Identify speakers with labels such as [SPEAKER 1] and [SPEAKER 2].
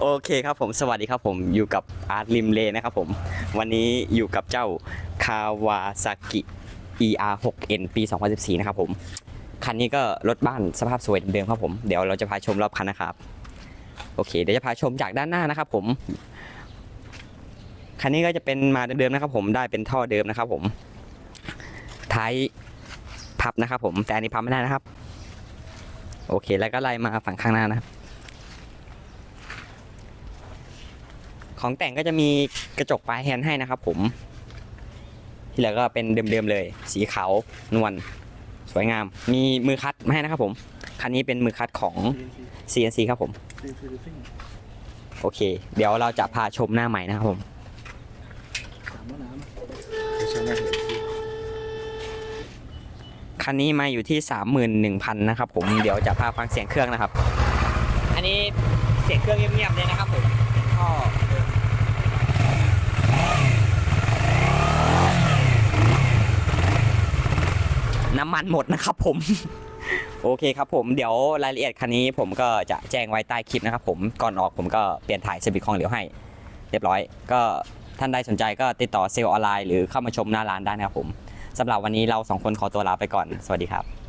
[SPEAKER 1] โอเคครับผมสวัสดีครับผมอยู่กับอาร์ตริมเลนะครับผม วันนี้อยู่กับเจ้าคาวาซากิ ER 6N ปี 2014 นะครับผม คันนี้ก็รถบ้านสภาพสวยเดิมครับผม เดี๋ยวเราจะพาชมรอบคันนะครับ โอเค เดี๋ยวจะพาชมจากด้านหน้านะครับผม คันนี้ก็จะเป็นมาเดิมๆนะครับผมได้เป็นท่อเดิมนะครับผมท้ายพับนะครับผมแต่อันนี้พับไม่ได้นะครับ โอเค แล้วก็ไล่มาฝั่งข้างหน้านะครับ ของแต่งก็จะมีกระจกปลายแฮนด์ให้นะครับผม ที่เหลือก็เป็นเดิมๆเลย สีขาวนวลสวยงาม มีมือคัดมาให้นะครับผม คันนี้เป็นมือคัดของ CNC ครับผม โอเค เดี๋ยวเราจะพาชมหน้าใหม่นะครับผมคันนี้มาอยู่ที่ 31,000นะครับผม เดี๋ยวจะพาฟังเสียงเครื่องนะครับ อันนี้เสียงเครื่องเงียบๆเลยนะครับผมท่ น้ำมันหมดนะครับผม โอเคครับผมเดี๋ยวรายละเอียดคันนี้ผมก็จะแจ้งไว้ใต้คลิปนะครับผมก่อนออกผมก็เปลี่ยนถ่ายสปิดของเหลวให้ เรียบร้อย ก็ท่านใดสนใจก็ติดต่อเซลล์ออนไลน์หรือเข้ามาชมหน้าร้านได้นะครับผมสำหรับวันนี้เราสองคนขอตัวลาไปก่อนสวัสดีครับ